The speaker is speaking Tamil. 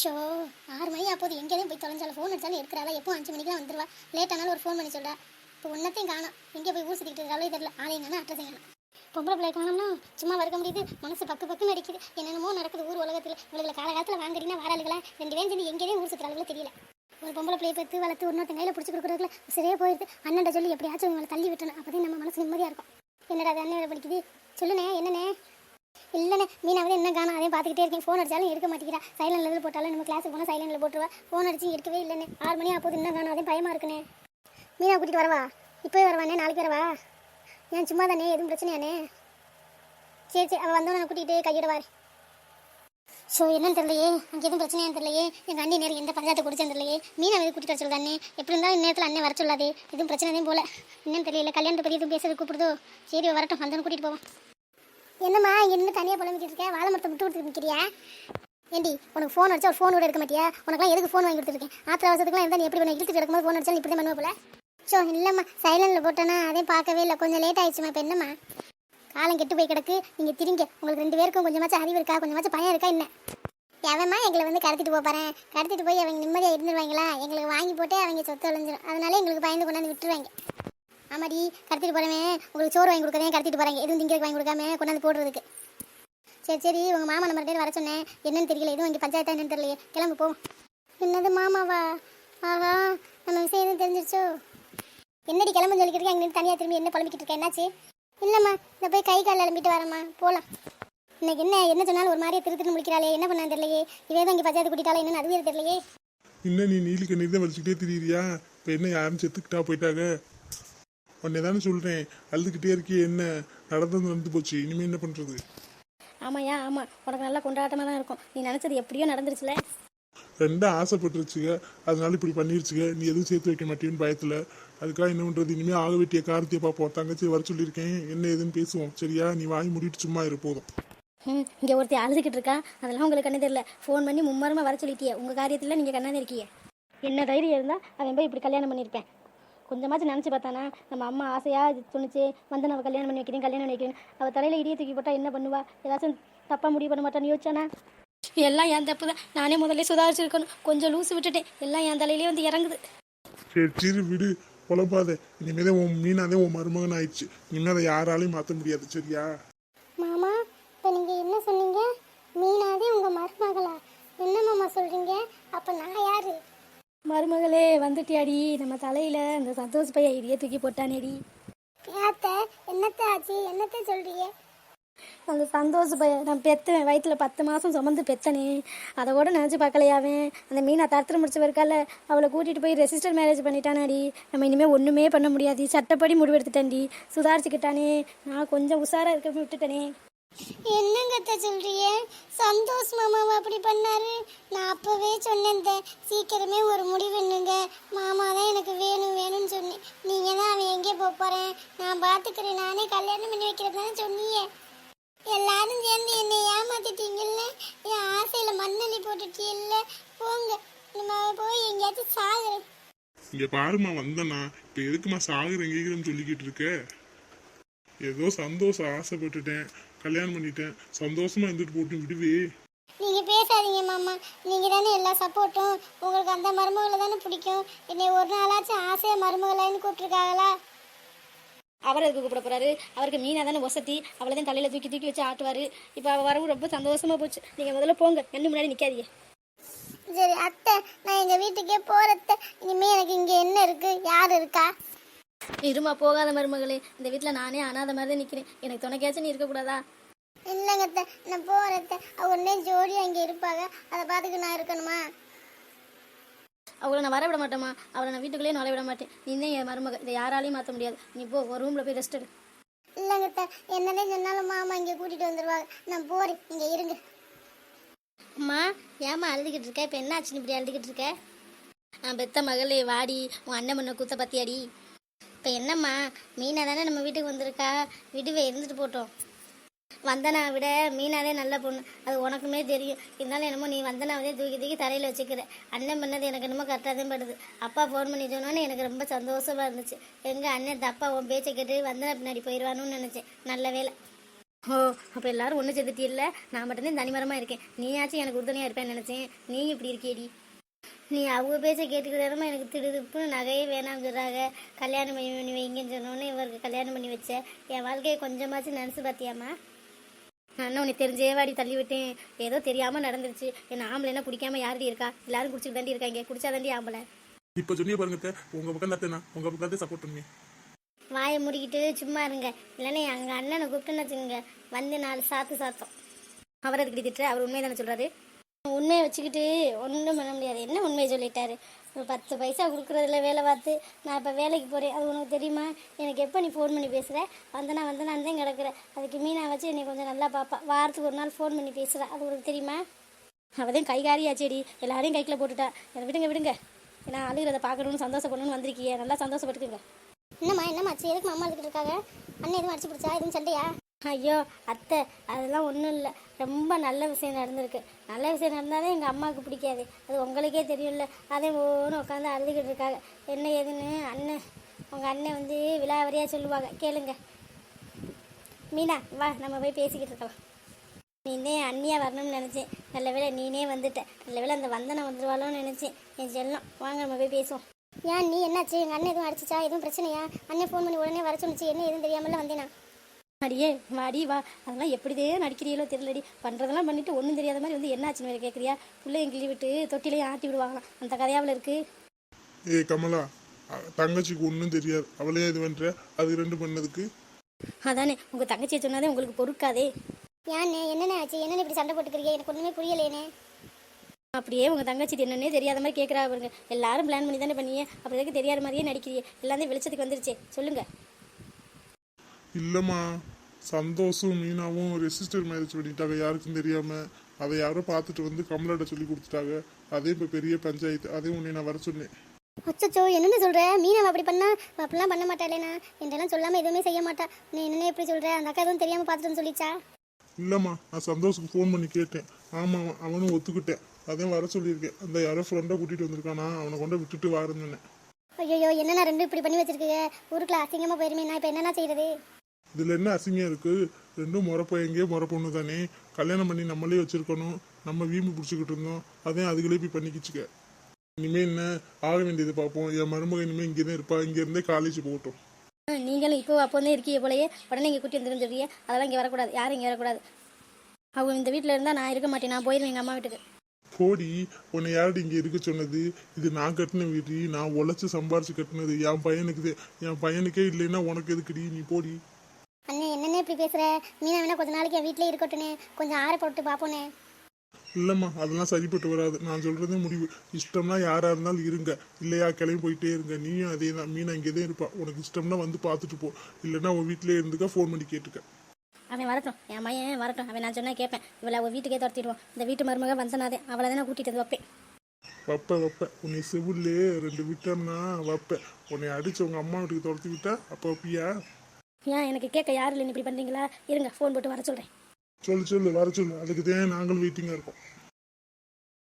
ஷோ ஆறு மணி அப்போது எங்கேயும் போய் தொலைஞ்சாலும் ஃபோன் அடிச்சாலும் எடுக்கிறாளா எப்போ அஞ்சு மணிக்கெலாம் வந்துருவா? லேட் ஆனாலும் ஒரு ஃபோன் பண்ணி சொல்கிறா இப்போ ஒன்றத்தையும் காணோம். எங்கே போய் ஊர் சுற்றிக்கிட்டு இருக்காளோ தெரியல. ஆளையும் காணும் அட்ரஸ் காணும் பொம்பளை பிள்ளை காணோம்னா சும்மா வறுக்க முடியுது. மனசு பக்கு பக்குன்னு அடிக்குது. என்னென்னமோ நடக்குது ஊர் உலகத்தில். இவளுகளை காலகாலத்தில் வாங்குறீங்கன்னா வாராளுகளா? ரெண்டு பேரும் சேர்ந்து எங்கேயும் ஊர் சுற்றுறாளுகளோ தெரியல. ஒரு பொம்பளை பிள்ளையை பார்த்து வளர்த்து இன்னொருத்தன் கையில் பிடிச்சி கொடுக்குறதுல சரியே போயிடுது அண்ணன்ட சொல்லி எப்படியாச்சும் இவங்களை தள்ளி விட்டணும் அப்போ நம்ம மனசு நிம்மதியாக இருக்கும். என்னடா அது அண்ணன் வேலை படிக்குது? சொல்லுண்ணே என்னண்ணே? இல்லைண்ணே மீனாவது என்ன காணும்? அதையும் பார்த்துக்கிட்டே இருக்கேன். ஃபோன் அடிச்சாலும் எடுக்க மாட்டேங்கிறா. சைலண்ட் லெவல் போட்டாலும் நம்ம கிளாஸுக்கு போனால் சைலண்டில் போட்டுருவா. ஃபோன் அடிச்சு எடுக்கவே இல்லைண்ணே. ஆறு மணி அப்போது என்ன காணும்? அதையும் பயமாக இருக்குண்ணே. மீனா கூட்டிகிட்டு வரவா? இப்போவே வரவாண்ணே? நாளைக்கு வரவா? ஏன் சும்மா தானே எதுவும் பிரச்சனையாண்ணே? சரி சரி. அவள் வந்தோன்னு கூட்டிகிட்டு கையிடுவார். ஸோ என்னன்னு தெரியலையே. அங்கே எதுவும் பிரச்சனையான்னு தெரியலையே. எங்கள் அண்ணி நேரம் எந்த பஞ்சாயத்தை குடிச்சேன் தெரியலையே. மீனா வந்து கூட்டிட்டு வர சொல்லுது எப்படி இருந்தாலும் நேரத்தில் அண்ணன் வர சொல்லாதே. எதுவும் பிரச்சனை போல. என்னன்னு தெரியல. கல்யாணத்தை பற்றி எதுவும் பேசுறது கூப்பிடுதோ சரி வரட்டும். வந்தோன்னு கூட்டிகிட்டு போவோம் என்னம்மா என்ன தனியாக புலம்பிக்கிட்டு இருக்க? வாழை மரத்தை விட்டு கொடுத்து நிற்கிறியா ஏண்டி உனக்கு ஃபோன் அடிச்சா ஒரு ஃபோன் கூட எடுக்க மாட்டியா? உனக்குலாம் எதுக்கு ஃபோன் வாங்கி கொடுத்துருக்கேன் ஆத்திர அவசரத்துக்குலாம் இருந்தால் நீ எப்படி பண்ண இழுத்துட்டு எடுக்கும்போது ஃபோன் அடிச்சாலும் இப்படி தான் பண்ணுவ போல? ஸோ இல்லைம்மா சைலண்டில் போட்டேன்னா அதையும் பார்க்கவே இல்லை. கொஞ்சம் லேட் ஆயிடுச்சுமா இப்போ என்னம்மா? காலம் கெட்டு போய் கிடக்கு. நீங்கள் திரிங்க. உங்களுக்கு ரெண்டு பேருக்கும் கொஞ்சமாச்சும் அறிவு இருக்கா? கொஞ்சமாச்சும் பயம் இருக்கா? என்ன? எவன்மா எங்களை வந்து கடத்திட்டு போப்பாரேன் கடத்திட்டு போய் அவங்க நிம்மதியாக இருந்துருவாங்களா? எங்களுக்கு வாங்கி போட்டே அவங்க சொத்து அழிஞ்சிரும். அதனால எங்களுக்கு பயந்து கொண்டாந்து விட்டுருவாங்க. ஆமாடி கடத்திட்டு போகிறவன் உங்களுக்கு சோறு வாங்கி கொடுக்கறேன் கடத்திட்டு போகிறாங்க எதுவும் திங்கிறதுக்கு வாங்கி கொடுக்காம கொண்டாந்து போடுறதுக்கு. சரி சரி உங்க மாமா நம்பர் பேர் வர சொன்னேன். என்னன்னு தெரியல எதுவும் இங்கே பஞ்சாயத்தா என்னன்னு தெரியலையே. கிளம்பு போ. என்னது மாமாவா? ஆஹா நம்ம விஷயம் எதுவும் தெரிஞ்சிருச்சோ? என்னடி கிளம்பு சொல்லிக்கிட்டு அங்கே தனியாக திரும்பி என்ன புலம்பிக்கிட்டு இருக்கேன் என்னாச்சு? இல்லைம்மா இந்த போய் கை கால் அலம்பிட்டு வரேம்மா. போகலாம் இன்னைக்கு என்ன என்ன சொன்னாலும் ஒரு மாதிரியே திரு முடிக்கிறாளே என்ன பண்ணான்னு தெரியலையே. இவே தான் இங்கே பஞ்சாயத்து கூட்டிட்டாலே என்னன்னு அதுவே தெரியலையே. என்ன நீ நீலி கண்ணீர் தான் வச்சுக்கிட்டே திரியிறியா? இப்போ என்ன யாரும் செத்துக்கிட்டா போயிட்டாங்க? உன்னை தானே சொல்கிறேன் அழுதுகிட்டே இருக்கியே என்ன நடந்தது நடந்து போச்சு. இனிமேல் என்ன பண்ணுறது ஆமாயா ஆமாம் உனக்கு நல்லா கொண்டாட்டமாக தான் இருக்கும். நீ நினச்சது எப்படியோ நடந்துருச்சுல? ரெண்டும் ஆசைப்பட்டுருச்சுங்க. அதனால இப்படி பண்ணிருச்சுங்க. நீ எதுவும் சேர்த்து வைக்க மாட்டேன்னு பயத்தில். அதுக்காக என்ன பண்ணுறது இனிமேல் ஆக வேண்டிய காரத்தையை பார்ப்போம். தங்கச்சி வர சொல்லியிருக்கேன். என்ன ஏதுன்னு பேசுவோம். சரியா? நீ வாங்கி மூடிட்டு சும்மா இரு போதும். ம் இங்கே ஒருத்தி அழுதுகிட்டு இருக்கா. அதெல்லாம் உங்களுக்கு கண்ணு தெரியல. ஃபோன் பண்ணி மும்மரமாக வர சொல்லிட்டியே. உங்கள் காரியத்தில் நீங்கள் கண்ணாந்து இருக்கீங்க என்ன தைரியம் இருந்தால் அவன் போய் இப்படி கல்யாணம் பண்ணியிருப்பேன். கொஞ்சமாச்சும் நினச்சி பார்த்தானா நம்ம அம்மா ஆசையாக இது துணிச்சு வந்து நம்ம கல்யாணம் பண்ணி வைக்கிறேன் கல்யாணம் பண்ணி வைக்கிறேன் அவள் தலையில் இடியை தூக்கி போட்டால் என்ன பண்ணுவா? ஏதாச்சும் தப்பாக முடிவு பண்ண மாட்டான்னு யோசிச்சானா? எல்லாம் என் தப்பு தான். நானே முதல்ல சுதாரிச்சிருக்கணும். கொஞ்சம் லூசு விட்டுட்டேன். எல்லாம் என் தலையிலே வந்து இறங்குது. சரி சரி விடு. குழப்பாத இனிமேதான் உன் மீனாதே உன் மருமகன் ஆயிடுச்சு இனிமேல் அதை யாராலையும் மாற்ற முடியாது சரியா மாமா இப்போ நீங்கள் என்ன சொன்னீங்க மீனாதே உங்கள் மருமகளா என்ன மாமா சொல்கிறீங்க அப்போ நான் யாரு மருமகளே வந்துட்டியாடி. நம்ம தலையில் அந்த சந்தோஷ் பைய இடியே தூக்கி போட்டானேடி. ஏத்த என்னத்த ஆச்சு? என்னத்த சொல்றீங்க? அந்த சந்தோஷ் பைய நான் பெத்தேன் வயிற்றுல பத்து மாதம் சுமந்து பெத்தனே. அதை கூட நினச்சி பார்க்கலையாவே அந்த மீனா தரத்தில் முடிச்சு இருக்கால அவளை கூட்டிகிட்டு போய் ரெஜிஸ்டர் மேரேஜ் பண்ணிட்டானாடி. நம்ம இனிமேல் ஒன்றுமே பண்ண முடியாது. சட்டப்படி முடிவெடுத்துட்டேன்டி. சுதாரிச்சுக்கிட்டானே. நான் கொஞ்சம் உஷாராக இருக்க விட்டுட்டனே. என்னங்கத்த சொல்றிய சந்தோஷ் மாமாவை அப்படி பண்ணாரு? நான் அப்பவே சொன்னேன் சீக்கிரமே ஒரு முடிவுன்னுங்க மாமா தான் எனக்கு வேணும் வேணும்னு சொன்னேன் நீங்க தான் அவன் எங்கே போக போறேன். நான் பாத்துக்கிறேன். நானே கல்யாணம் பண்ணி வைக்கிறதுன்னு சொன்னீங்க. எல்லாரும் சேர்ந்து என்னை ஏமாத்திட்டீங்கல்ல? என் ஆசையில மண்ணள்ளி போட்டுட்டீங்கல்ல? போங்க. நம்ம போய் எங்கேயாச்சும் சாகுறேன். இங்க பாருமா வந்தனா இப்ப எதுக்குமா சாகுறேன் கேக்குறேன்னு சொல்லிக்கிட்டு இருக்க? ஏதோ சந்தோஷம் ஆசைப்பட்டுட்டேன். கல்யாணம் பண்ணிட்டேன். சந்தோஷமா இருந்துட்டு போட்டு விடுவே. நீங்க பேசாதீங்க மாமா. நீங்க தானே எல்லா சப்போர்ட்டும் உங்களுக்கு அந்த மருமகளை தானே பிடிக்கும். என்னை ஒரு நாளாச்சும் ஆசையா மருமகளான்னு கூப்பிட்டுருக்காங்களா? அவர் எதுக்கு கூப்பிட போறாரு? அவருக்கு மீனா தானே வசதி. அவளை தான் தலையில தூக்கி தூக்கி வச்சு ஆட்டுவாரு. இப்போ அவ வரவும் ரொம்ப சந்தோஷமா போச்சு. நீங்க முதல்ல போங்க. கண்ணு முன்னாடி நிக்காதீங்க. சரி அத்தை நான் எங்க வீட்டுக்கே போறத இனிமே எனக்கு இங்க என்ன இருக்கு? யார் இருக்கா? இருமா போகாத மருமகளே. இந்த வீட்ல நானே அனாதை மாதிரி தான் நிக்கிறேன். எனக்கு துணைக்காச்சும் நீ இருக்கக்கூடாதா? இல்லைங்க நான் போறத உடனே ஜோடி அங்க இருப்பாங்க. அதை பார்த்துக்கு நான் இருக்கணுமா? அவளை நான் வர விட மாட்டேம்மா. அவளை நான் வீட்டுக்குள்ளேயே நுழைய விட மாட்டேன். நீ தான் என் மருமக. இதை யாராலையும் மாற்ற முடியாது. நீ போ ஒரு ரூம்ல போய் ரெஸ்ட் எடு. இல்லைங்க என்னதே சொன்னாலும் மாமா இங்க கூட்டிட்டு வந்துருவாங்க நான் போறேன். இங்க இருங்க. அம்மா ஏம்மா அழுதுகிட்டு இருக்க? இப்போ என்ன ஆச்சுன்னு இப்படி அழுதுகிட்டு இருக்க? நான் பெத்த மகளே வாடி. உன் அண்ணன் பண்ண கூத்த பத்தியாடி? இப்போ என்னம்மா? மீனா தானே நம்ம வீட்டுக்கு வந்திருக்கா? விடுவே இருந்துட்டு போட்டோம். வந்தனா விட மீனாவே நல்ல பொண்ணு. அது உனக்குமே தெரியும். இருந்தாலும் என்னமோ நீ வந்தனாவதே தூக்கி தூக்கி தரையில் வச்சுக்கிற. அண்ணன் பண்ணது எனக்கு என்னமோ கரெக்டாக தான் படுது. அப்பா ஃபோன் பண்ணி சொன்னோன்னே எனக்கு ரொம்ப சந்தோஷமா இருந்துச்சு. எங்கள் அண்ணன் தப்பா உன் பேச்சை கேட்டு வந்தனா பின்னாடி போயிடுவானுன்னு நினச்சேன். நல்ல வேலை ஓ அப்போ எல்லாரும் ஒன்று செதுட்டி இல்லை நான் மட்டும்தான் தனிமரமாக இருக்கேன். நீயாச்சும் எனக்கு உறுதுணையாக இருப்பேன்னு நினச்சேன். நீ இப்படி இருக்கேடி நீ அவங்க பேச்ச கேட்டுக்கிறதாம எனக்கு திடுதுப்புன்னு நகையே வேணாங்கிறாங்க கல்யாணம் பண்ணி பண்ணி வைங்கன்னு சொன்னோன்னே இவருக்கு கல்யாணம் பண்ணி வச்சேன் என் வாழ்க்கையை கொஞ்சமாச்சும் நினச்சி பார்த்தியாம்மா? நான் உன்னை தெரிஞ்சே வாடி தள்ளி விட்டேன். ஏதோ தெரியாமல் நடந்துருச்சு. என்ன ஆம்பளைன்னா குடிக்காம யாரடி இருக்கா? எல்லாரும் குடிச்சிட்டு தாண்டி இருக்காங்க. குடிச்சா தாண்டி ஆம்பளை. இப்ப சொன்னிய பாருங்க அத்தை, உங்க பக்கம் தான் உங்க பக்கம் தான் சப்போர்ட் பண்ணுங்க. வாயை மூடிக்கிட்டு சும்மா இருங்க. இல்லைன்னா எங்கள் அண்ணனை கூப்பிட்டுன்னு வச்சுக்கோங்க. வந்து நாலு சாத்து சாத்தம். அவர் அதுக்கு திட்டுற அவர் உண்மையை தானே சொல்கிறாரு உண்மையை வச்சுக்கிட்டு ஒன்றும் பண்ண முடியாது. என்ன உண்மையை சொல்லிட்டாரு? ஒரு பத்து பைசா கொடுக்குறதுல வேலை பார்த்து நான் இப்போ வேலைக்கு போகிறேன் அது உனக்கு தெரியுமா? எனக்கு எப்போ நீ ஃபோன் பண்ணி பேசுகிற வந்தனா வந்தனா தான் கிடக்குற. அதுக்கு மீனா வச்சு என்னை கொஞ்சம் நல்லா பார்ப்பா வாரத்துக்கு ஒரு நாள் ஃபோன் பண்ணி பேசுகிற அது உனக்கு தெரியுமா? அவதான் கைகாரியாச்சேடி. எல்லாரையும் கைக்கில் போட்டுட்டா. என்னை விடுங்க விடுங்க. நான் அழுகிறத பார்க்கணும்னு சந்தோஷப்படணும்னு வந்திருக்கீங்க நல்லா சந்தோஷப்பட்டுக்குங்க. என்னம்மா என்னம்மாச்சு எதுக்கு அம்மா இருக்காங்க? அண்ணன் எதுவும் அடிச்சு பிடிச்சா? எதுவும் சண்டையா? ஐயோ அத்தை அதெல்லாம் ஒன்றும் இல்லை. ரொம்ப நல்ல விஷயம் நடந்திருக்கு. நல்ல விஷயம் நடந்தாலே எங்கள் அம்மாவுக்கு பிடிக்காது. அது உங்களுக்கே தெரியும்ல. அதே ஒன்று உட்காந்து அழுதுகிட்டு இருக்காங்க. என்ன ஏதுன்னு அண்ணன் உங்கள் அண்ணன் வந்து விலாவரியாக சொல்லுவாங்க. கேளுங்க. மீனா வா நம்ம போய் பேசிக்கிட்டு இருக்கலாம். நீனே அண்ணியா வரணும்னு நினச்சேன். நல்ல வேளை நீனே வந்துட்ட. நல்ல வேளை அந்த வந்தனை வந்துடுவாளோன்னு நினச்சேன். என் செல்லம் வாங்க நம்ம போய் பேசுவோம். ஏன் நீ என்னாச்சு? எங்கள் அண்ணன் எதுவும் அடிச்சிச்சா? எதுவும் பிரச்சனையா? அண்ணன் ஃபோன் பண்ணி உடனே வர சொன்னிச்சு என்ன எதுவும் தெரியாமல வந்தேனா? அடியே வாடி வா. அதெல்லாம் எப்படிதே நடிக்கிறீங்களோ தெரியலடி. பண்ணுறதெல்லாம் பண்ணிட்டு ஒன்றும் தெரியாத மாதிரி வந்து என்ன ஆச்சுன்னு வேறு கேட்குறியா பிள்ளைங்க கிள்ளி விட்டு தொட்டிலையும் ஆட்டி விடுவாங்களாம். அந்த கதையாவில் இருக்கு. ஏய் கமலா தங்கச்சிக்கு ஒன்றும் தெரியாது. அவளே இது பண்ற? அது ரெண்டு பண்ணதுக்கு. அதானே உங்கள் தங்கச்சியை சொன்னாதே உங்களுக்கு பொறுக்காதே. ஏன்னே என்னென்ன ஆச்சு? என்னென்ன இப்படி சண்டை போட்டுக்கிறீங்க? எனக்கு ஒன்றுமே புரியலேனே. அப்படியே உங்கள் தங்கச்சி என்னன்னே தெரியாத மாதிரி கேட்குறா பாருங்க. எல்லாரும் பிளான் பண்ணி தானே பண்ணியே. அப்படி எதுக்கு தெரியாத மாதிரியே நடிக்கிறீங்க. எல்லாமே வெளிச்சத்துக்கு வந்துருச்சே. சொல்லுங்க. இல்லம்மா. சந்தோஷம் மீனாவும் ரெசிஸ்டர் மேரேஜ் பண்ணிட்டாங்க. யாருக்கும் தெரியாம அதை யாரோ பார்த்துட்டு வந்து கமலாட்ட சொல்லி கொடுத்துட்டாங்க. அதே இப்போ பெரிய பஞ்சாயத்து. அதே உன்னை நான் வர சொன்னேன். அச்சச்சோ என்னென்ன சொல்ற? மீனா அவ அப்படி பண்ணா? அப்படிலாம் பண்ண மாட்டாளேனா என்றெல்லாம் சொல்லாம எதுவுமே செய்ய மாட்டா. நீ என்னென்ன எப்படி சொல்ற? அந்த அக்கா எதுவும் தெரியாம பார்த்துட்டு சொல்லிச்சா? இல்லைம்மா நான் சந்தோஷுக்கு ஃபோன் பண்ணி கேட்டேன். ஆமாம் அவனும் ஒத்துக்கிட்டேன். அதான் வர சொல்லியிருக்கேன். அந்த யாரோ ஃப்ரெண்டை கூட்டிகிட்டு வந்திருக்கானா? அவனை கொண்டு விட்டுட்டு வரேன்னு ஐயோ என்னென்ன ரெண்டு இப்படி பண்ணி வச்சிருக்கீங்க? ஊருக்குள்ள அசிங்கமா போயிருமே நான் இப்போ என்னென்ன செய்யறது இதில் என்ன அசிங்கம் இருக்கு? ரெண்டும் முறை பையங்கே முறை பொண்ணு தானே. கல்யாணம் பண்ணி நம்மளே வச்சிருக்கணும். நம்ம வீம்பு பிடிச்சிக்கிட்டு இருந்தோம். அதையும் அதுகளே போய் பண்ணிக்கிச்சுக்க. இனிமே என்ன? ஆக வேண்டியது பார்ப்போம். என் மருமகன் இனிமே இங்கே தான் இருப்பா. இங்கே இருந்தே காலேஜ் போகட்டும் நீங்களும் இப்போ அப்போ வந்து இருக்கீங்க போலயே. உடனே இங்கே கூட்டி வந்துருன்னு சொல்றீங்க அதெல்லாம் இங்கே வரக்கூடாது. யாரும் இங்கே வரக்கூடாது. அவங்க இந்த வீட்டில் இருந்தால் நான் இருக்க மாட்டேன். நான் போயிடுவேன் எங்கள் அம்மா வீட்டுக்கு. கோடி உன்னை யார்டி இங்கே இருக்க சொன்னது? இது நான் கட்டின வீடு. நான் உழைச்சி சம்பாரிச்சு கட்டினது. என் பையனுக்கு. என் பையனுக்கே இல்லைன்னா உனக்கு எதுக்குடி? நீ போடி. இப்படி பேசுற? மீனா வேணா கொஞ்ச நாளைக்கு என் வீட்லயே இருக்கட்டும்னே. கொஞ்சம் ஆற போட்டு பாப்போனே இல்லைம்மா அதெல்லாம் சரிப்பட்டு வராது. நான் சொல்றதே முடிவு. இஷ்டம்னா யாரா இருந்தாலும் இருங்க. இல்லையா கிளம்பி போயிட்டே இருங்க. நீயும் அதே தான். மீனா இங்கே தான் இருப்பா. உனக்கு இஷ்டம்னா வந்து பார்த்துட்டு போ. இல்லைன்னா உன் வீட்டிலே இருந்துக்க ஃபோன் பண்ணி கேட்டுக்க. அவன் வரட்டும். என் மையன் வரட்டும். அவன் நான் சொன்னா கேட்பேன். இவளை அவள் வீட்டுக்கே துரத்திடுவான். இந்த வீட்டு மருமக வந்தனாதே. அவளை தான் வந்து வைப்பேன். வைப்ப வைப்ப. உன்னை செவிலே ரெண்டு விட்டோம்னா வைப்ப உன்னை அடிச்சு உங்க அம்மா வீட்டுக்கு துரத்தி விட்டா அப்போ வைப்பியா? ஏன் எனக்கு கேட்க யாரும் இல்லை இப்படி பண்ணுறீங்களா இருங்க ஃபோன் போட்டு வர சொல்கிறேன் சொல்லு சொல்லு வர சொல்லு. அதுக்கு தான் நாங்களும் வெயிட்டிங்காக இருக்கோம்.